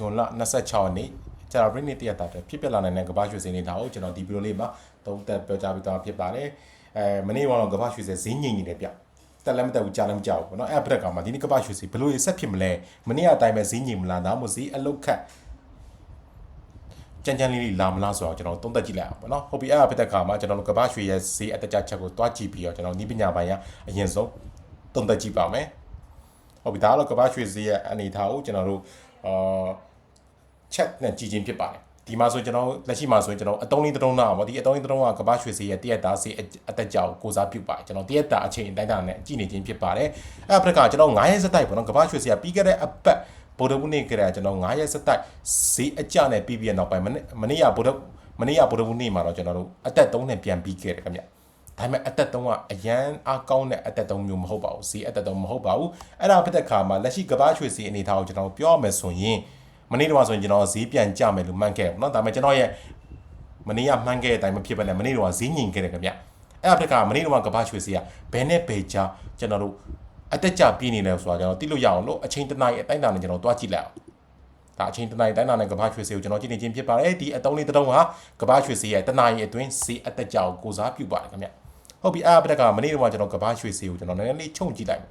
ဂျွန်လ26ရက်နေ့ကြာပရိနိတရတာဖြစ်ပျက်လာနိုင်တဲ့ကမ္ဘာရွှေစင်နေတာကိုကျွန်တော်ဒီဗီဒီယိုလေးမှာသုံးသပ်ပြောကြားပေးသွားဖြစ်ပါတယ်အဲမနေ့ကတော့ကမ္ဘာရွှေစင်ဈေးငြိမ်နေတယ်ဗျတက်လည်းမတက်ဘူးကြားလည်းမကြောက်ဘူးเนาะအဲ့အပဒက်ကမှာဒီနေ့ကမ္ဘာရွှေစင်ဘယ်လိုဆက်ဖြစ်မလဲမနေ့ကအတိုင်းပဲဈေးငြိမ်မလားဒါမှမဟုတ်ဈေးအလုတ်ခတ်ကြမ်းကြမ်းလေးလေးလာမလားဆိုတော့ကျွန်တော်သုံးသပ်ကြည့်လိုက်အောင်ပေါ့နော်ဟုတ်ပြီအဲ့အပဒက်ကမှာကျွန်တော်တို့ကမ္ဘာရွှေရဲ့ဈေးအတက်ကြချက်ကိုတွားကြည့်ပြီးတော့ကျွန်တော်ဤပညာပိုင်းကအရင်ဆုံးသုံးသပ်ကြည့်ပါမယ်ဟုတ်ပြီဒါကတော့ကမ္ဘာရွှေဈေးရဲ့အနေအထားကိုကျွန်တော်တို့အာ ချက်နဲ့ကြည်ချင်းဖြစ်ပါတယ်ဒီမှာဆိုကျွန်တော်လက်ရှိမှာဆိုရင်ကျွန်တော်အတုံးလေးတုံးတာပေါ့ဒီအတုံးလေးတုံးကကမ္ဘာရွှေစီရဲ့တရက်တာစီအတက်ကြောက်ကိုစားပြုပါတယ်ကျွန်တော်တရက်တာအချိန်အတိုင်းတာနဲ့ကြည်နေချင်းဖြစ်ပါတယ်အဲ့အဖက်ကကျွန်တော်9ရက်စတိုက်ပေါ့နော်ကမ္ဘာရွှေစီကပြီးခဲ့တဲ့အပတ်ဗုဒ္ဓဘုနေ့ကတည်းကကျွန်တော်9ရက်စတိုက်ဈေးအကျနဲ့ပြီးပြီးရနောက်ပိုင်းမနေ့ကဗုဒ္ဓမနေ့ကဗုဒ္ဓဘုနေ့မှာတော့ကျွန်တော်တို့အတက်3နဲ့ပြန်ပြီးခဲ့တယ်ခင်ဗျဒါပေမဲ့အသက်တုံးကအရန်အားကောင်းတဲ့အသက်တုံးမျိုးမဟုတ်ပါဘူးစီအသက်တုံးမဟုတ်ပါဘူးအဲ့ဒါဖြစ်တဲ့ခါမှာလက်ရှိကဘာရွှေစီအနေထားကိုကျွန်တော်ပြောရမယ်ဆိုရင် မနေ့တော့ဆိုရင်ကျွန်တော်ဈေးပြန်ကြမယ်လို့မှန်းခဲ့တယ်ပေါ့နော်ဒါပေမဲ့ကျွန်တော်ရဲ့မနေ့ကမှန်းခဲ့တဲ့အတိုင်းမဖြစ်ဘဲနဲ့မနေ့တော့ဈေးငြိမ်ခဲ့တယ်ခင်ဗျအဲ့ဒါဖြစ်ကမနေ့တော့ကဘာရွှေစီကဘယ်နဲ့ဘယ်ကြားကျွန်တော်တို့အသက်ကြပြင်းနေတယ်ဆိုတာကျွန်တော်သိလို့ရအောင်လို့အချိန်တနားရဲ့အတိုင်းတာနဲ့ကျွန်တော်တွားကြည့်လိုက်အောင်ဒါအချိန်တနားတိုင်းတာနဲ့ကဘာရွှေစီကိုကျွန်တော်ကြည့်နေချင်းဖြစ်ပါတယ်ဒီအတုံးလေးတစ်တုံးဟာကဘာရွှေစီရဲ့တနားရဲ့အတွင်းစီအသက်ကြောက်ကိုစားပြုပါတယ်ခင်ဗျဟုတ်ပြီအဲ့အပဒက်ကမနေ့တော့ကျွန်တော်ကဘာရွှေစီကိုကျွန်တော်နည်းနည်းလေးခြုံကြည့်လိုက်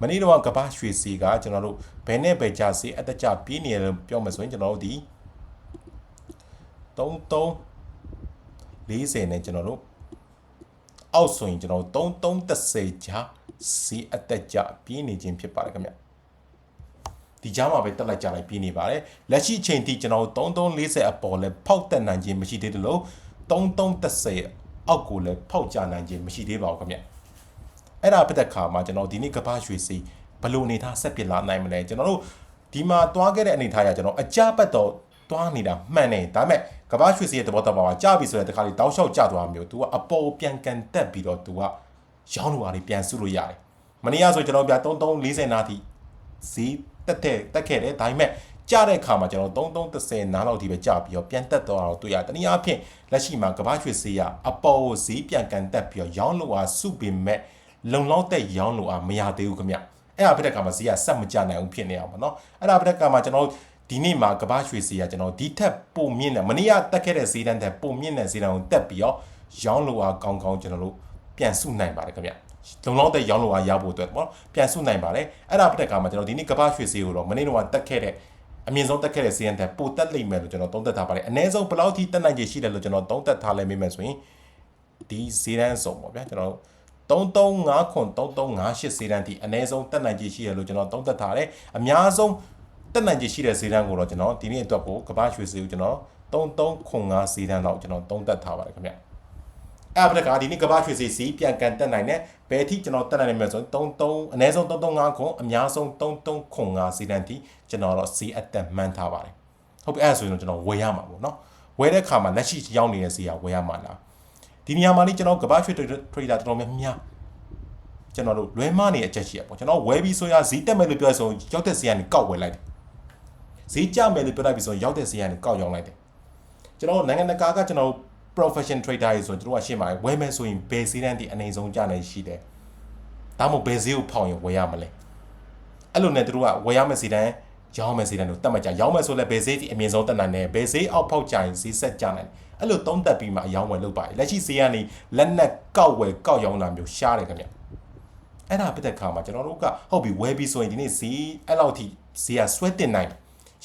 မနေ့တော့ကဘာရွှေစီကကျွန်တော်တို့ဘယ်နဲ့ဘယ်ကြစီအသက်ကြပြင်းနေတယ်လို့ပြောမှဆိုရင်ကျွန်တော်တို့ဒီ33 40နဲ့ကျွန်တော်တို့အောက်ဆိုရင်ကျွန်တော်တို့3330ကြာစီအသက်ကြပြင်းနေခြင်းဖြစ်ပါတယ်ခင်ဗျဒီကြားမှာပဲတက်လိုက်ကြလိုက်ပြင်းနေပါတယ်လက်ရှိအချိန်ထိကျွန်တော်တို့3340အပေါ်လဲဖောက်တက်နိုင်ခြင်းမရှိသေးတယ်လို့3330အောက်ကိုလည်းဖောက်ကြနိုင်ခြင်းမရှိသေးပါဘူးခင်ဗျ အဲ့ဒါဖြစ်တဲ့ခါမှာကျွန်တော်ဒီနေ့ကပ္ပရွှေစီဘလို့အနေထားဆက်ပြလာနိုင်မလဲကျွန်တော်တို့ဒီမှာတွားခဲ့တဲ့အနေထားရကျွန်တော်အကြပတ်တော့တွားနေတာမှန်တယ်ဒါပေမဲ့ကမ္ဘာရွှေစီရဲ့သဘောတရားပါကြာပြီဆိုတဲ့တခါလေးတောက်လျှောက်ကျသွားမျိုး तू ကအပေါ်ပြန်ကန်တက်ပြီးတော့ तू ကရောင်းလို့အားလေးပြန်စုလို့ရတယ်မနေ့ကဆိုကျွန်တော်ပြ3340နာทีဈေးတက်တဲ့တက်ခဲ့တယ်ဒါပေမဲ့ကြတဲ့အခါမှာကျွန်တော်3330နားလောက်ထိပဲကြာပြီးတော့ပြန်တက်သွားတော့တွေ့ရတနည်းအားဖြင့်လက်ရှိမှာကမ္ဘာရွှေစီကအပေါ်ဈေးပြန်ကန်တက်ပြီးတော့ရောင်းလို့အားစုပင်မဲ့ လုံလောက်တဲ့ရောင်းလို့အားမရသေးဘူးခင်ဗျအဲ့ဒါဖြစ်တဲ့အခါမှာဈေးကဆက်မကြနိုင်ဘူးဖြစ်နေအောင်ပေါ့နော်အဲ့ဒါဖြစ်တဲ့အခါမှာကျွန်တော်ဒီနေ့မှာကဘာရွှေစီကကျွန်တော်ဒီထက်ပုံမြင့်တဲ့မနေ့ကတက်ခဲ့တဲ့ဈေးတန်းတဲ့ပုံမြင့်တဲ့ဈေးတန်းကိုတက်ပြီးတော့ရောင်းလိုအားကောင်းကောင်းကျွန်တော်တို့ပြန်စုနိုင်ပါတယ်ခင်ဗျလုံလောက်တဲ့ရောင်းလိုအားရဖို့အတွက်ပေါ့ပြန်စုနိုင်ပါတယ်အဲ့ဒါပြတဲ့အခါမှာကျွန်တော်ဒီနေ့ကဘာရွှေစီကိုတော့မနေ့ကတက်ခဲ့တဲ့အမြင့်ဆုံးတက်ခဲ့တဲ့ဈေးတန်းတဲ့ပိုတက်လိမ့်မယ်လို့ကျွန်တော်သုံးသပ်ထားပါတယ်အနည်းဆုံးဘယ်လောက်ထိတက်နိုင်ခြေရှိတယ်လို့ကျွန်တော်သုံးသပ်ထားလိုက်မိမယ်ဆိုရင်ဒီဈေးတန်းစုံပေါ့ဗျာကျွန်တော် 3359ခွန်3358ဈေးတန်းထိအနည်းဆုံးတက်နိုင်ခြေရှိတယ်လို့ကျွန်တော်သုံးသပ်ထားတယ်အများဆုံးတက်နိုင်ခြေရှိတဲ့ဈေးတန်းကိုတော့ကျွန်တော်ဒီနေ့အတွက်ကိုကမ္ဘာရွှေဈေးကိုကျွန်တော်3305ဈေးတန်းလောက်ကျွန်တော်သုံးသပ်ထားပါတယ်ခင်ဗျအဲ့ဒါကဒီနေ့ကမ္ဘာရွှေဈေးစီပြန်ကန်တက်နိုင်တဲ့ဘယ်အထိကျွန်တော်တက်နိုင်နိုင်မလဲဆိုရင်33အနည်းဆုံး335ခွန်အများဆုံး3305ဈေးတန်းထိကျွန်တော်တော့ဈေးအတက်မှန်းထားပါတယ်ဟုတ်ပြီအဲ့ဒါဆိုရင်ကျွန်တော်ဝယ်ရမှာပေါ့နော်ဝယ်တဲ့အခါမှာလက်ရှိရောက်နေတဲ့ဈေးကဝယ်ရမှာလား ဒီနေရာမှာလေးကျွန်တော်ကမ္ဘာရွှေထရေဒါတော်တော်များများကျွန်တော်တို့လွဲမနေအချက်ရှိရပေါ့ကျွန်တော်ဝယ်ပြီးဆိုရဈေးတက်မယ်လို့ပြောဆိုရောက်တဲ့ဈေးကနေကောက်ဝယ်လိုက်တယ်ဈေးကျမယ်လို့ပြောလိုက်ပြီးဆိုရင်ရောက်တဲ့ဈေးကနေကောက်ရောင်းလိုက်တယ်ကျွန်တော်နိုင်ငံတကာကကျွန်တော် profession trader တွေဆိုရင်တို့ကရှင်းပါတယ်ဝယ်မယ်ဆိုရင်ဘယ်ဈေးတန်းဒီအနေဆုံးကျနိုင်ရှိတယ်ဒါမှမဟုတ်ဘယ်ဈေးကိုဖောက်ရင်ဝယ်ရမလဲအဲ့လိုနဲ့တို့ကဝယ်ရမယ့်ဈေးတန်း ရောင်းမယ်ဈေးတန်းတို့တတ်မှတ်ကြရောင်းမယ်ဆိုလည်းဘယ်ဈေးဒီအမြင့်ဆုံးတက်နိုင်တယ်ဘယ်ဈေးအောက်ဖောက်ကြရင်ဈေးဆက်ကျနိုင်အဲ့လိုသုံးသက်ပြီးမှအယောင်းဝယ်လုပ်ပါလက်ရှိဈေးကနေလက်နက်ကောက်ဝယ်ကောက်ရောင်းတာမျိုးရှားတယ်ခင်ဗျအဲ့ဒါပြတဲ့ခါမှာကျွန်တော်တို့ကဟုတ်ပြီဝယ်ပြီးဆိုရင်ဒီနေ့ဈေးအဲ့လောက်ထိဈေးကဆွဲတင်နိုင်တယ်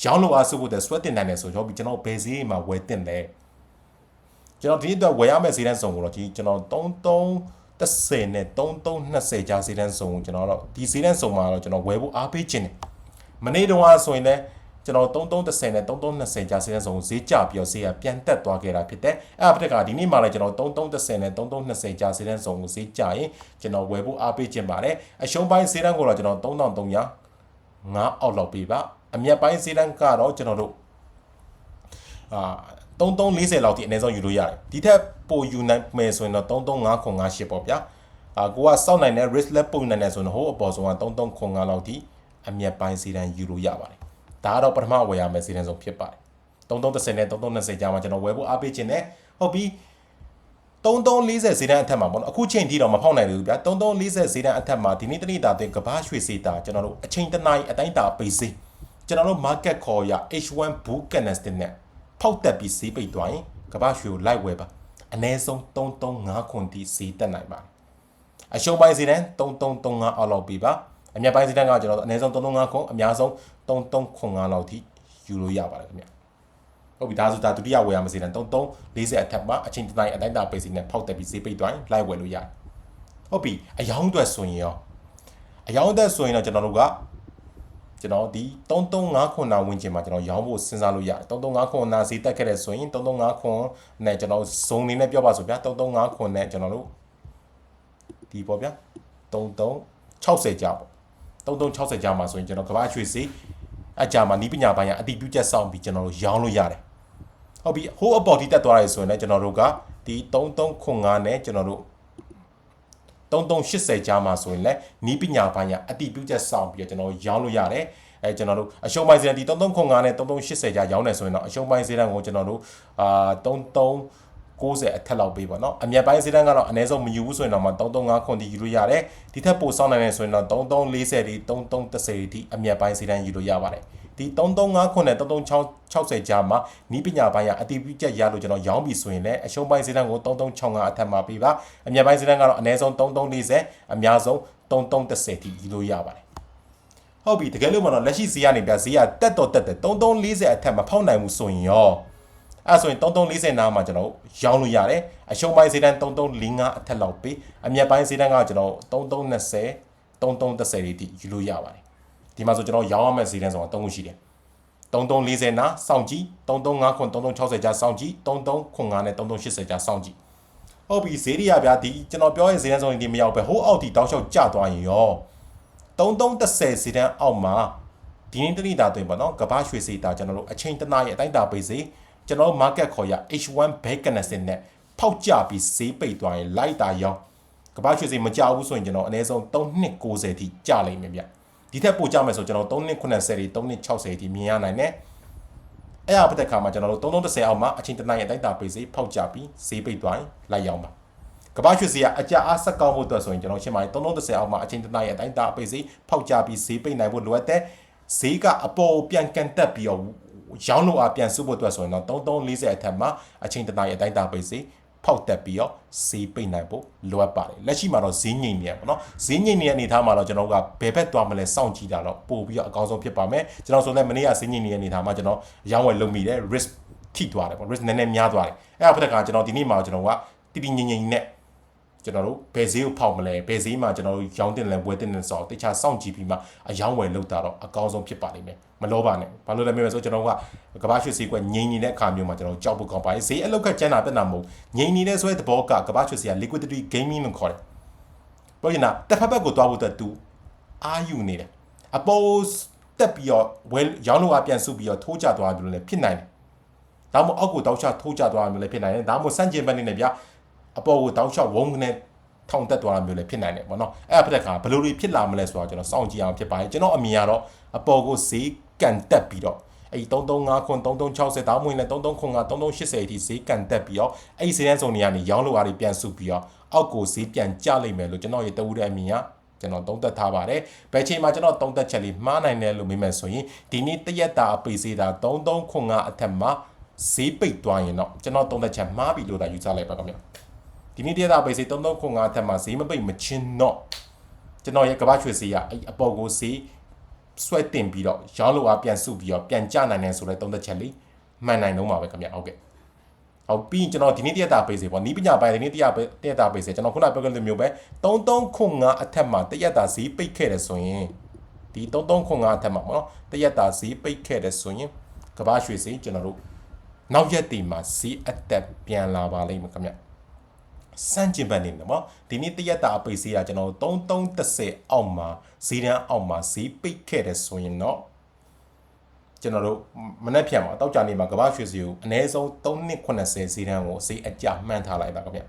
ရောင်းလို့အားစုဖို့တဲ့ဆွဲတင်နိုင်တယ်ဆိုတော့ကျွန်တော်ဘယ်ဈေးမှာဝယ်တင်လဲကျွန်တော်ဒီအတွက်ဝယ်ရမယ့်ဈေးတန်းစုံကိုတော့ဒီကျွန်တော်33 30နဲ့3320ကြားဈေးတန်းစုံကိုကျွန်တော်တော့ဒီဈေးတန်းစုံမှာတော့ကျွန်တော်ဝယ်ဖို့အားပေးခြင်းတယ် မနေ့တုန်းကဆိုရင်လည်းကျွန်တော်3330နဲ့3320ကြားဈေးတန်းစုံဈေးကျပြီးတော့ဈေးကပြန်တက်သွားခဲ့တာဖြစ်တယ်အဲ့အပတက်ကဒီနေ့မှလည်းကျွန်တော်3330နဲ့3320ကြားဈေးတန်းစုံကိုဈေးကျရင်ကျွန်တော်ဝယ်ဖို့အားပေးခြင်းပါတယ်အရှုံးပိုင်းဈေးတန်းကိုတော့ကျွန်တော်3300 5အောက်လောက်ပေးပါအမြတ်ပိုင်းဈေးတန်းကတော့ကျွန်တော်တို့အာ3340လောက်ထိအနည်းဆုံးယူလို့ရတယ်ဒီထက်ပိုယူနိုင်မယ်ဆိုရင်တော့335958ပေါ့ဗျာအာကိုကစောက်နိုင်တဲ့ risk လက်ပုံနိုင်တဲ့ဆိုရင်ဟိုအပေါ်ဆုံးက3359လောက်ထိ အမြတ်ပိုင်းဈေးတန်းယူလို့ရပါတယ်ဒါကတော့ပထမဝယ်ရမယ့်ဈေးတန်းဆုံးဖြစ်ပါတယ်3330နဲ့3320ကြားမှာကျွန်တော်ဝယ်ဖို့အားပေးခြင်းနဲ့ဟုတ်ပြီ3340ဈေးတန်းအထက်မှာပေါ့နော်အခုချိန်ထိတော့မဖောက်နိုင်ဘူးဗျာ3340ဈေးတန်းအထက်မှာဒီနေ့တနေ့တာအတွင်းကဘာရွှေစေးတာကျွန်တော်တို့အချိန်တနားရီအတိုင်းတာပေးစေးကျွန်တော်တို့ market call ရ H1 bull candlestick နဲ့ဖောက်တက်ပြီးဈေးပိတ်သွားရင်ကမ္ဘာရွှေကိုလိုက်ဝယ်ပါအနည်းဆုံး3359ခွန်တိဈေးတက်နိုင်ပါတယ်အရှုံးပိုင်းဈေးတန်း3335အောက်လောက်ပြီပါ အမြတ်ပိုင်းဈေးတန်းကကျွန်တော်တို့အနည်းဆုံး335ခွန်အများဆုံး3305လောက်ထိယူလို့ရပါတယ်ခင်ဗျဟုတ်ပြီဒါဆိုဒါဒုတိယဝယ်ရမယ့်ဈေးတန်း3340အထက်မှာအချိန်တိုင်းအတိုင်းတာပိတ်စီနဲ့ဖောက်တက်ပြီးဈေးပိတ်သွားရင်လိုက်ဝယ်လို့ရတယ်ဟုတ်ပြီအယောင်းအတွက်ဆိုရင်ရောအယောင်းအတွက်ဆိုရင်တော့ကျွန်တော်တို့ကကျွန်တော်ဒီ3359ခွန်နာဝင်ချင်မှာကျွန်တော်ရောင်းဖို့စဉ်းစားလို့ရတယ်3359ခွန်နာဈေးတက်ခဲ့တဲ့ဆိုရင်3359ခွန်နဲ့ကျွန်တော်ဇုံနေနဲ့ပြောပါဆိုဗျာ3359ခွန်နဲ့ကျွန်တော်တို့ဒီပေါ့ဗျာ3360ကြာပေါ့ 3360ကြာမှာဆိုရင်ကျွန်တော်ကမ္ဘာရွှေဈေးအကြမှာနီးပညာပိုင်းကအတိပြုချက်စောင့်ပြီးကျွန်တော်တို့ရောင်းလို့ရတယ်ဟုတ်ပြီဟိုးအပေါ်ထိတက်သွားရဲဆိုရင်လည်းကျွန်တော်တို့ကဒီ3305နဲ့ကျွန်တော်တို့3380ကြားမှာဆိုရင်လည်းနီးပညာပိုင်းကအတိပြုချက်စောင့်ပြီးတော့ကျွန်တော်ရောင်းလို့ရတယ်အဲကျွန်တော်တို့အရှုံးပိုင်းစရန်ဒီ3305နဲ့3380ကြားရောင်းနေဆိုရင်တော့အရှုံးပိုင်းစရန်ကိုကျွန်တော်တို့အာ33 90အထက်လောက်ပေးပါเนาะအမြတ်ပိုင်းစည်းတန်းကတော့အနည်းဆုံးမယူဘူးဆိုရင်တော့မှ335ခွန်တီယူလို့ရတယ်ဒီထက်ပိုစောင့်နိုင်နေဆိုရင်တော့3340ဒီ3330ဒီအမြတ်ပိုင်းစည်းတန်းယူလို့ရပါတယ်ဒီ335ခွန်နဲ့3360ကြားမှာနီးပညာပိုင်းကအတီးပြချက်ရလို့ကျွန်တော်ရောင်းပြီဆိုရင်လည်းအရှုံးပိုင်းစည်းတန်းကို3365အထက်မှာပေးပါအမြတ်ပိုင်းစည်းတန်းကတော့အနည်းဆုံး3340အများဆုံး3330ဒီယူလို့ရပါတယ်ဟုတ်ပြီတကယ်လို့မတော့လက်ရှိဈေးကနေပြဈေးကတက်တော့တက်တယ်3340အထက်မဖောက်နိုင်ဘူးဆိုရင်ရော အဲ့ဆိုရင်3340နားမှာကျွန်တော်ရောင်းလို့ရတယ်အရှုံးပိုင်းဈေးတန်း3345အထက်လောက်ပေးအမြတ်ပိုင်းဈေးတန်းကကျွန်တော်3320 3330လေးတိယူလို့ရပါတယ်ဒီမှာဆိုကျွန်တော်ရောင်းရမယ့်ဈေးတန်းဆိုတာ3ခုရှိတယ်3340နားစောင့်ကြည့်335ခွန်3360ကြားစောင့်ကြည့်33ခွန်5နဲ့3380ကြားစောင့်ကြည့်ဟုတ်ပြီဈေးရဗျာဒီကျွန်တော်ပြောရဲ့ဈေးတန်းဆိုရင်ဒီမရောက်ပဲဟိုးအောက်ထိတောက်လျှောက်ကျသွားရင်ရော3330ဈေးတန်းအောက်မှာဒီနေ့တနေ့တာတွင်ပေါ့နော်ကဘာရွှေစေးတာကျွန်တော်တို့အချိန်တနားရဲ့အတိုင်းတာပေးစေ ကျွန်တော် market ခေါ်ရ H1 back candlestick နဲ့ဖောက်ကြပြီးဈေးပိတ်သွားရင်လိုက်တာရောကဘာရွှေစေးမကြဘူးဆိုရင်ကျွန်တော်အနည်းဆုံး3290ထိကျလိမ့်မယ်ဗျဒီထက်ပိုကြမယ်ဆိုကျွန်တော်3290တွေ3260ထိမြင်ရနိုင်တယ်အဲ့အပတဲ့ခါမှာကျွန်တော်တို့3330အောက်မှာအချိန်တနိုင်ရဲ့တိုက်တာပိတ်ဈေးဖောက်ကြပြီးဈေးပိတ်သွားရင်လိုက်ရောင်းပါကဘာရွှေစီကအကြအားဆက်ကောင်းဖို့အတွက်ဆိုရင်ကျွန်တော်ရှင်းပါတယ်3330အောက်မှာအချိန်တနိုင်ရဲ့တိုင်းတာအပိတ်ဈေးဖောက်ကြပြီးဈေးပိတ်နိုင်ဖို့လိုအပ်တဲ့ဈေးကအပေါ်ပြန်ကန်တက်ပြီးတော့ ရောင်းလို့အားပြန်စုဖို့အတွက်ဆိုရင်တော့3340အထက်မှာအချိန်တနိုင်ရဲ့တိုင်းတာပိတ်ဈေးဖောက်တက်ပြီးတော့ဈေးပိတ်နိုင်ဖို့လိုအပ်ပါတယ်လက်ရှိမှာတော့ဈေးငြိမ်နေရပါတော့ဈေးငြိမ်နေတဲ့အနေအထားမှာတော့ကျွန်တော်ကဘယ်ဘက်သွားမလဲစောင့်ကြည့်တာတော့ပို့ပြီးတော့အကောင်းဆုံးဖြစ်ပါမယ်ကျွန်တော်ဆိုလည်းမနေ့ကဈေးငြိမ်နေတဲ့အနေအထားမှာကျွန်တော်ရောင်းဝယ်လုပ်မိတယ် risk ထိသွားတယ်ပေါ့ risk နည်းနည်းများသွားတယ်အဲ့ဒါဖက်ကကျွန်တော်ဒီနေ့မှာကျွန်တော်ကတည်တည်ငြိမ်ငြိမ်နဲ့ ကျွန်တော်တို့ဘယ်ဈေးကိုဖောက်မလဲဘယ်ဈေးမှာကျွန်တော်တို့ရောင်းတင်လဲဝယ်တင်လဲဆိုတော့တခြားစောင့်ကြည့်ပြီးမှအယောင်းဝယ်လုပ်တာတော့အကောင်းဆုံးဖြစ်ပါလိမ့်မယ်မလောပါနဲ့ဘာလို့လဲမျိုးဆိုကျွန်တော်ကကဘာရွှေဈေးကွက်ငြိမ်နေတဲ့အခါမျိုးမှာကျွန်တော်ကြောက်ဖို့ကောင်းပါတယ်ဈေးအလောက်ကကျန်းတာပြတ်တာမဟုတ်ငြိမ်နေတဲ့ဆိုတဲ့သဘောကကဘာရွှေဈေးက liquidity gaming လို့ခေါ်တယ်ပြောရင်တော့တစ်ဖက်ဘက်ကိုသွားဖို့အတွက် तू အာယူနေတယ်အပေါ်တက်ပြီးတော့ဝယ်ရောင်းလို့အပြန်စုပြီးတော့ထိုးကြသွားတယ်လို့လည်းဖြစ်နိုင်တယ်ဒါမှမဟုတ်အောက်ကိုတောက်ချထိုးကြသွားတယ်လို့လည်းဖြစ်နိုင်တယ်ဒါမှမဟုတ်စန့်ကျင်ဘက်နေနဲ့ဗျာ အပေါ်ကိုတောက်ချဝုန်းနဲ့ထောင်တက်သွားတာမျိုးလည်းဖြစ်နိုင်တယ်ပေါ့နော်အဲ့ဒါဖြစ်တဲ့အခါဘယ်လိုတွေဖြစ်လာမလဲဆိုတော့ကျွန်တော်စောင့်ကြည့်အောင်ဖြစ်ပါတယ်ကျွန်တော်အမြင်ကတော့အပေါ်ကိုဈေးကန်တက်ပြီးတော့အဲ့335ခွန်3360တောင်းမွေးနဲ့33ခွန်က3380အထိဈေးကန်တက်ပြီးတော့အဲ့ဒီဈေးတန်းစုံတွေကနေရောင်းလို့အားတွေပြန်စုပြီးတော့အောက်ကိုဈေးပြန်ကျလိမ့်မယ်လို့ကျွန်တော်ရဲ့တဝူတဲ့အမြင်ကကျွန်တော်သုံးသက်ထားပါတယ်။ဘယ်ချိန်မှာကျွန်တော်သုံးသက်ချက်လေးမှားနိုင်တယ်လို့မေးမယ်ဆိုရင်ဒီနေ့တရက်တာအပိစေးတာ33ခွန်ကအထက်မှာဈေးပိတ်သွားရင်တော့ကျွန်တော်သုံးသက်ချက်မှားပြီလို့သာယူဆလိုက်ပါခင်ဗျာ။ ဒီနေ့တရားပိတ်စေ3395အထက်မှာဈေးမပိတ်မချင်းတော့ကျွန်တော်ရဲ့ကဘာချွေဈေးကအဲ့အပေါ်ကိုဈေးဆွဲတင်ပြီးတော့ရောင်းလို့အားပြန်စုပြီးတော့ပြန်ကျနိုင်တယ်ဆိုတဲ့သုံးသက်ချက်လေးမှန်နိုင်တော့မှာပဲခင်ဗျဟုတ်ကဲ့ဟုတ်ပြီးကျွန်တော်ဒီနေ့တရားတာပိတ်စေပေါ့နီးပညာပိုင်းဒီနေ့တရားတရားတာပိတ်စေကျွန်တော်ခုနပြောခဲ့တဲ့မျိုးပဲ3395အထက်မှာတရားတာဈေးပိတ်ခဲ့တယ်ဆိုရင်ဒီ3395အထက်မှာပေါ့နော်တရားတာဈေးပိတ်ခဲ့တယ်ဆိုရင်ကဘာရွှေဈေးကျွန်တော်တို့နောက်ရက်တည်မှာဈေးအသက်ပြန်လာပါလိမ့်မယ်ခင်ဗျ စမ်းကျင်ဘက်နေတယ်ပေါ့ဒီနေ့တရက်တာအပိတ်ဈေးကကျွန်တော်3330အောက်မှာဈေးတန်းအောက်မှာဈေးပိတ်ခဲ့တယ်ဆိုရင်တော့ကျွန်တော်တို့မနေ့ဖြန်မှာတောက်ကြနေမှာကမ္ဘာရွှေဈေးကိုအနည်းဆုံး3290ဈေးတန်းကိုဈေးအကြမှန်းထားလိုက်ပါခင်ဗျအဲ့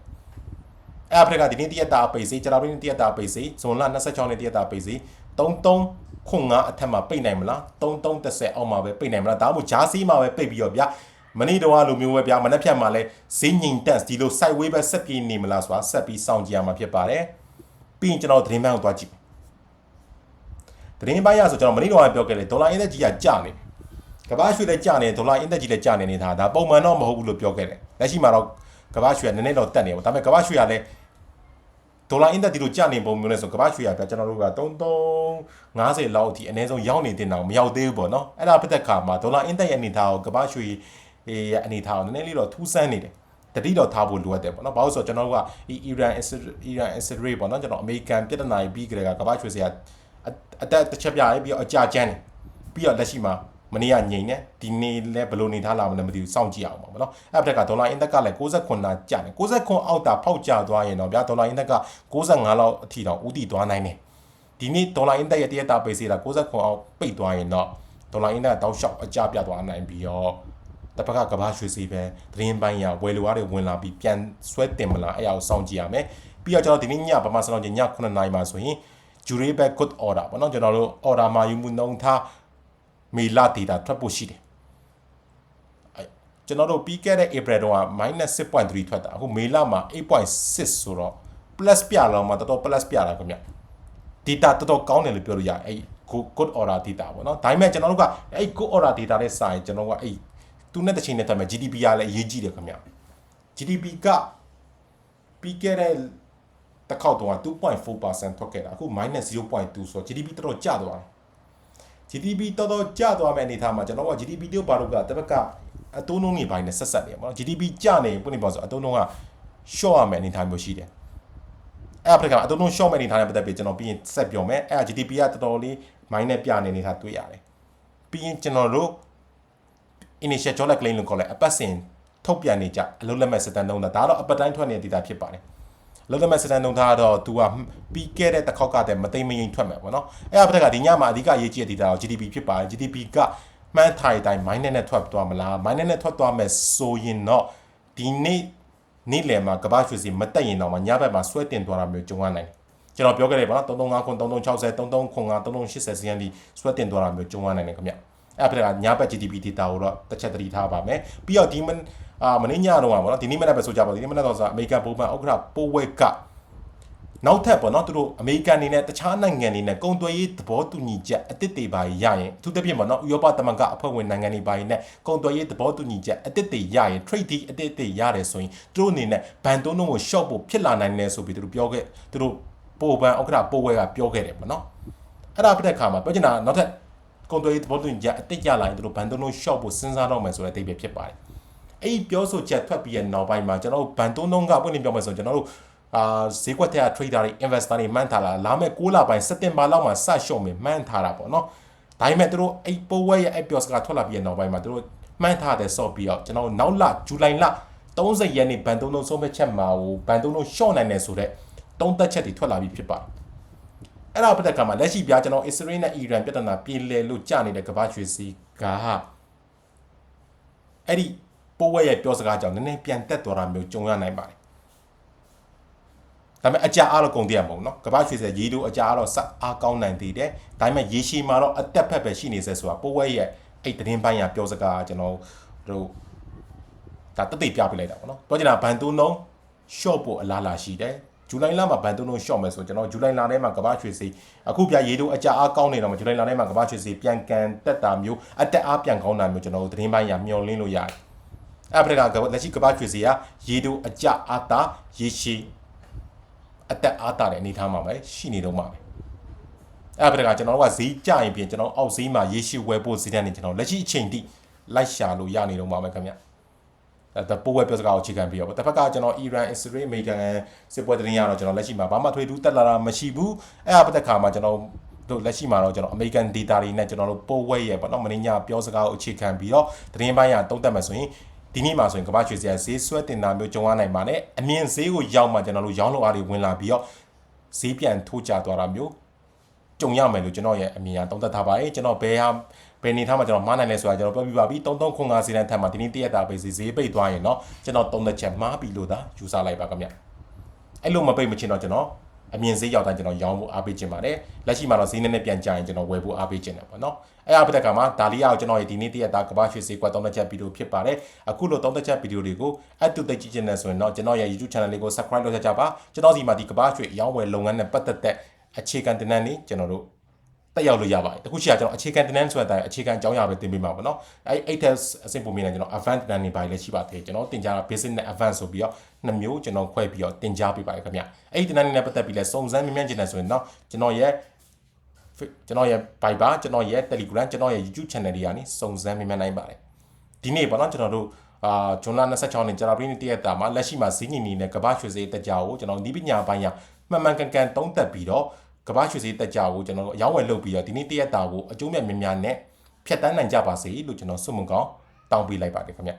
အဖက်ကဒီနေ့တရက်တာအပိတ်ဈေးကျွန်တော်တို့တရက်တာအပိတ်ဈေးဇွန်လ26နေ့တရက်တာအပိတ်ဈေး33ခွန်9အထက်မှာပိတ်နိုင်မလား3330အောက်မှာပဲပိတ်နိုင်မလားဒါမှမဟုတ်ဂျားစီးမှာပဲပိတ်ပြီးတော့ဗျာ မနေ့တုန်းကလိုမျိုးပဲဗျာမနေ့ဖြတ်မှာလဲဈေးငိန်တက်ဒီလို sideway ပဲဆက်ပြေးနေမလားဆိုတာဆက်ပြီးစောင့်ကြည့်ရမှာဖြစ်ပါတယ်ပြီးရင်ကျွန်တော်သတင်းမှန်ကိုသွားကြည့်သတင်းပိုင်းရဆိုကျွန်တော်မနေ့တုန်းကပြောခဲ့တယ်ဒေါ်လာအင်းသက်ကြီးကကျနေကဘာရွှေလည်းကျနေဒေါ်လာအင်တက်ကြီးလည်းကျနေနေတာဒါပုံမှန်တော့မဟုတ်ဘူးလို့ပြောခဲ့တယ်လက်ရှိမှာတော့ကဘာရွှေကနည်းနည်းတော့တက်နေပါဒါပေမဲ့ကဘာရွှေကလည်းဒေါ်လာအင်တက်ဒီလိုကျနေပုံမျိုးနဲ့ဆိုကဘာရွှေကပြကျွန်တော်တို့က3350လောက်အထိအနည်းဆုံးရောက်နေတင်တော့မရောက်သေးဘူးပေါ့နော်အဲ့ဒါဖြစ်တဲ့ခါမှာဒေါ်လာအင်တက်ရဲ့အနေထားကိုကဘာရွှေ ရဲ့အနေထားကိုနည်းနည်းလေးတော့ထူးဆန်းနေတယ်တတိတော့ထားဖို့လိုအပ်တယ်ပေါ့နော်။ဘာလို့ဆိုတော့ကျွန်တော်တို့ကအီရန်အီရန်အစ္စရေးပေါ့နော်ကျွန်တော်အမေရိကန်ပြည်ထနာပြီးကြတဲ့ကကမ္ဘာရွှေစရာအတက်တစ်ချက်ပြရဲပြီးတော့အကြကျန်းတယ်ပြီးတော့လက်ရှိမှာမနေ့ကငိန်နေဒီနေ့လည်းဘယ်လိုနေထားလာမလဲမသိဘူးစောင့်ကြည့်အောင်ပါမနော်အဲ့ဘက်ကဒေါ်လာအင်ဒက်ကလည်း69နာကျတယ်69အောက်တာဖောက်ကျသွားရင်တော့ဗျာဒေါ်လာအင်ဒက်က65လောက်အထိတော့ဥတီသွားနိုင်တယ်ဒီနေ့ဒေါ်လာအင်ဒက်ရဲ့တရက်တာပိတ်စေးတာ69အောက်ပိတ်သွားရင်တော့ဒေါ်လာအင်ဒက်တောက်လျှောက်အကျပြသွားနိုင်ပြီးတော့ တစ်ဖက်ကကဘာရွှေစီပဲသတင်းပိုင်းရဝယ်လိုအားတွေဝင်လာပြီးပြန်ဆွဲတင်မလားအဲ့အအောင်စောင့်ကြည့်ရမယ်ပြီးတော့ကျွန်တော်ဒီနေ့ညပမာစလောက်ည9နာရီမှာဆိုရင် durable good order ပေါ့နော်ကျွန်တော်တို့ order မှာယူမှုနှုန်းထားမေလ data ထွက်ဖို့ရှိတယ်အဲကျွန်တော်တို့ပြီးခဲ့တဲ့ April တုန်းက -6.3 ထွက်တာအခုမေလမှာ8.6ဆိုတော့ plus ပြလာတော့မှတော်တော် plus ပြလာခင်ဗျ data တော်တော်ကောင်းတယ်လို့ပြောလို့ရတယ်အဲ့ good order data ပေါ့နော်ဒါပေမဲ့ကျွန်တော်တို့ကအဲ့ good order data နဲ့စာရင်ကျွန်တော်ကအဲ့ သူနဲ့တစ်ချိန်နဲ့တက်မယ် GDP ကလည်းအရေးကြီးတယ်ခင်ဗျ GDP ကပြီးခဲ့တဲ့တစ်ခေါက်တုန်းက2.4%ထွက်ခဲ့တာအခု -0.2 ဆိုတော့ GDP တော်တော်ကျသွားတယ် GDP တော်တော်ကျသွားမယ့်အနေအထားမှာကျွန်တော်က GDP တို့ဘာလို့ကတစ်ဘက်ကအတုံးလုံးနေပိုင်းနဲ့ဆက်ဆက်နေပါတော့ GDP ကျနေပုံနေပေါ့ဆိုအတုံးလုံးက short ရမယ့်အနေအထားမျိုးရှိတယ်အဲ့အဖက်ကအတုံးလုံး short မယ့်အနေအထားနဲ့ပတ်သက်ပြီးကျွန်တော်ပြီးရင်ဆက်ပြောမယ်အဲ့ GDP ကတော်တော်လေး minus နဲ့ပြနေနေတာတွေ့ရတယ်ပြီးရင်ကျွန်တော်တို့ initial job claim လို့ခေါ်လဲအပတ်စဉ်ထုတ်ပြန်နေကြအလုံးလက်မဲ့စတန်တုံးတာဒါတော့အပတ်တိုင်းထွက်နေတဲ့ data ဖြစ်ပါတယ်လုံးသမက်စတန်တုံထားတော့ तू ကပြီးခဲ့တဲ့တစ်ခေါက်ကတည်းမသိမ့်မရင်ထွက်မယ်ပေါ့နော်အဲ့အဖက်ကဒီညမှာအဓိကအရေးကြီးတဲ့ data ကို GDP ဖြစ်ပါတယ် GDP ကမှန်းထားတဲ့အတိုင်း minus နဲ့ထွက်သွားမလား minus နဲ့ထွက်သွားမယ်ဆိုရင်တော့ဒီနေ့နေ့လယ်မှာကမ္ဘာရွှေစီမတက်ရင်တော့ညဘက်မှာဆွဲတင်သွားတာမျိုးကြုံရနိုင်တယ်ကျွန်တော်ပြောခဲ့တယ်ပေါ့နော်335ခွန်3360 3305 3380စီယန်ဒီဆွဲတင်သွားတာမျိုးကြုံရနိုင်တယ်ခင်ဗျ အဲ့ဖက်ကညဘက် GDP data ကိုတော့တစ်ချက်သတိထားပါမယ်ပြီးတော့ဒီမအာမင်းညတော့ပါဗောနော်ဒီနေ့မနေ့ပဲဆိုကြပါဒီနေ့မနေ့တော့ဆိုအမေရိကန်ဘိုးမန်ဥက္ကဋ္ဌပိုးဝက်ကနောက်ထပ်ပေါ့နော်သူတို့အမေရိကန်အနေနဲ့တခြားနိုင်ငံတွေနဲ့ကုန်သွယ်ရေးသဘောတူညီချက်အသစ်တွေပါရရင်အထူးသဖြင့်ပေါ့နော်ဥရောပသမဂ္ဂအဖွဲ့ဝင်နိုင်ငံတွေပါရင်နဲ့ကုန်သွယ်ရေးသဘောတူညီချက်အသစ်တွေရရင် trade deal အသစ်တွေရတယ်ဆိုရင်သူတို့အနေနဲ့ဘန်တုံးလုံးကို short ဖို့ဖြစ်လာနိုင်တယ်ဆိုပြီးသူတို့ပြောခဲ့သူတို့ပိုဘန်ဥက္ကဋ္ဌပိုးဝဲကပြောခဲ့တယ်ပေါ့နော်အဲ့ဒါပြတဲ့အခါမှာပြောချင်တာနောက်ထပ် ကုန်သွယ်ရေးသဘောတူညီချက်အသစ်ရလာရင်သူတို့ဘန်တုံးလုံး short ဖို့စဉ်းစားတော့မယ်ဆိုတဲ့အတိတ်ပဲဖြစ်ပါတယ်အဲ့ဒီပြောဆိုချက်ထွက်ပြီးရဲ့နောက်ပိုင်းမှာကျွန်တော်တို့ဘန်တုံးလုံးကပွင့်နေပြောမယ်ဆိုရင်ကျွန်တော်တို့အာဈေးကွက်ထဲက trader တွေ investor တွေမှန်းထားတာလာမဲ့6လပိုင်းစက်တင်ဘာလောက်မှာစရှုံမယ်မှန်းထားတာပေါ့နော်ဒါပေမဲ့သူတို့အဲ့ပိုးဝဲရဲ့အဲ့ပြောစကားထွက်လာပြီးရဲ့နောက်ပိုင်းမှာသူတို့မှန်းထားတယ်ဆော့ပြီးတော့ကျွန်တော်နောက်လဇူလိုင်လ30ရက်နေ့ဘန်တုံးလုံးဆုံးဖြတ်ချက်မှာဟိုဘန်တုံးလုံးရှော့နိုင်တယ်ဆိုတော့တုံးသက်ချက်တွေထွက်လာပြီးဖြစ်ပါတယ် အဲ့ဒါပတ်သက်ကမှာလက်ရှိပြကျွန်တော်အစ္စရေးနဲ့အီရန်ပြည်ထနာပြည်လဲလို့ကြနေတဲ့ကမ္ဘာရွှေစီကအဲ့ဒီပိုးဝဲရဲ့ပြောစကားကြောင့်နည်းနည်းပြန်တက်သွားတာမျိုးကြုံရနိုင်ပါတယ်ဒါပေမဲ့အကြအားတော့ကုန်တရမဟုတ်နော်ကမ္ဘာရွှေစရေတို့အကြအားတော့စအားကောင်းနိုင်သေးတယ်ဒါပေမဲ့ရေရှည်မှာတော့အတက်ဖက်ပဲရှိနေစေဆိုတာပိုးဝဲရဲ့အဲ့တရင်ပိုင်းရပြောစကားကျွန်တော်တို့ဒါတသိပြပြလိုက်တာပေါ့နော်ပြောချင်တာဘန်တူနုံ short ဖို့အလားလာရှိတယ် ဇူလိုင်လမှာဘန်တုံးလုံးရှော့မယ်ဆိုကျွန်တော်ဇူလိုင်လထဲမှာကမ္ဘာရွှေစီအခုပြရေတို့အကြအားကောင်းနေတော့မှဇူလိုင်လထဲမှာကမ္ဘာရွှေစီပြန်ကန်တက်တာမျိုးအတက်အားပြန်ကောင်းတာမျိုးကျွန်တော်တို့သတင်းပိုင်းရမျှော်လင့်လို့ရတယ်အဲ့ဖက်ကလက်ရှိကမ္ဘာရွှေစီကရေတို့အကြအားတာရေရှည်အတက်အားတာတဲ့အနေထားမှာပဲရှိနေတော့မှာပဲအဲ့ဖက်ကကျွန်တော်တို့ကဈေးကြရင်ပြင်ကျွန်တော်အောက်ဈေးမှာရေရှည်ဝယ်ဖို့ဈေးတန်းနေကျွန်တော်လက်ရှိအချိန်ထိလိုက်ရှာလို့ရနေတော့မှာပဲခင်ဗျ ဒါပိုးဝဲပြောစကားကိုအခြေခံပြီးတော့တစ်ဖက်ကကျွန်တော်အီရန်အစ္စရေးအမေရိကန်စစ်ပွဲသတင်းရတော့ကျွန်တော်လက်ရှိမှာဘာမှထွေထူးတက်လာတာမရှိဘူးအဲ့အပတ်သက်ခါမှာကျွန်တော်တို့လက်ရှိမှာတော့ကျွန်တော် American data တွေနဲ့ကျွန်တော်တို့ပိုးဝဲရဲ့ပေါ့နော်မင်းညပြောစကားကိုအခြေခံပြီးတော့သတင်းပိုင်းရတုံးတက်မှာဆိုရင်ဒီနေ့မှာဆိုရင်ကမ္ဘာရွှေစရာဈေးဆွဲတင်တာမျိုးကြုံရနိုင်ပါတယ်အမြင့်ဈေးကိုရောက်မှကျွန်တော်တို့ရောင်းလို့အားတွေဝင်လာပြီးတော့ဈေးပြန်ထိုးကျသွားတာမျိုးကြုံရမယ်လို့ကျွန်တော်ရဲ့အမြင်အရတုံးသက်ထားပါတယ်ကျွန်တော်ဘယ်ဟာ ဘယ်နေထားမှာကျွန်တော်မှားနိုင်လဲဆိုတာကျွန်တော်ပြောပြပါပြီ3350စီတန်းထပ်မှာဒီနေ့တရက်တာပဲဈေးဈေးပိတ်သွားရင်တော့ကျွန်တော်၃ချက်မှားပြီလို့သာယူဆလိုက်ပါခင်ဗျအဲ့လိုမပိတ်မချင်းတော့ကျွန်တော်အမြင်ဈေးရောက်တိုင်းကျွန်တော်ရောင်းဖို့အားပေးခြင်းပါတယ်လက်ရှိမှာတော့ဈေးနည်းနည်းပြန်ကျရင်ကျွန်တော်ဝယ်ဖို့အားပေးခြင်းတယ်ပေါ့နော်အဲ့အားပတဲ့ကမှာဒါလီယာကိုကျွန်တော်ဒီနေ့တရက်သားကမ္ဘာရွှေဈေးကွက်၃ချက်ဗီဒီယိုဖြစ်ပါတယ်အခုလို၃ချက်ဗီဒီယိုတွေကိုအတူတက်ကြည့်ခြင်းနဲ့ဆိုရင်တော့ကျွန်တော်ရဲ့ YouTube channel လေးကို subscribe လုပ်ကြပါကျွန်တော်စီမှာဒီကမ္ဘာရွှေရောင်းဝယ်လုပ်ငန်းနဲ့ပတ်သက်တဲ့အခြေခံတင်နန်းလေးကျွန်တော်တို့ တက်ရောက်လို့ရပါတယ်တခုရှိတာကျွန်တော်အခြေခံတင်တန်းဆိုတဲ့အတိုင်းအခြေခံအကြောင်းအရာပဲသင်ပေးမှာပေါ့နော်အဲအဲ့တက်အဆင့်ပုံမြင်နေကျွန်တော် advanced တင်တန်းနေပါလေရှိပါသေးတယ်ကျွန်တော်တင်ကြားတာ basic နဲ့ advanced ဆိုပြီးတော့နှစ်မျိုးကျွန်တော်ခွဲပြီးတော့တင်ကြားပေးပါတယ်ခင်ဗျအဲ့ဒီတင်တန်းနေနဲ့ပတ်သက်ပြီးလဲစုံစမ်းမြင်မြန်ကျင်တယ်ဆိုရင်တော့ကျွန်တော်ရဲ့ကျွန်တော်ရဲ့ Viber ကျွန်တော်ရဲ့ Telegram ကျွန်တော်ရဲ့ YouTube channel တွေကနေစုံစမ်းမြင်မြန်နိုင်ပါတယ်ဒီနေ့ပေါ့နော်ကျွန်တော်တို့အာဂျွန်လာ26နှစ်ကျွန်တော်ပြည်နေတရက်တာမှာလက်ရှိမှာဈေးညင်နေတဲ့ကမ္ဘာရွှေဈေးတက်ကြကိုကျွန်တော်ဒီပညာပိုင်းရမှန်မှန်ကန်ကန်သုံးသပ်ပြီးတော့ ကမ္ဘာရွှေဈေးတက်ကြကိုကျွန်တော်တို့အရောက်ဝယ်လုပ်ပြီးတော့ဒီနေ့တရက်တာကိုအကျိုးမြတ်များများနဲ့ဖြတ်တန်းနိုင်ကြပါစေလို့ကျွန်တော်ဆုမွန်ကောင်းတောင်းပေးလိုက်ပါတယ်ခင်ဗျ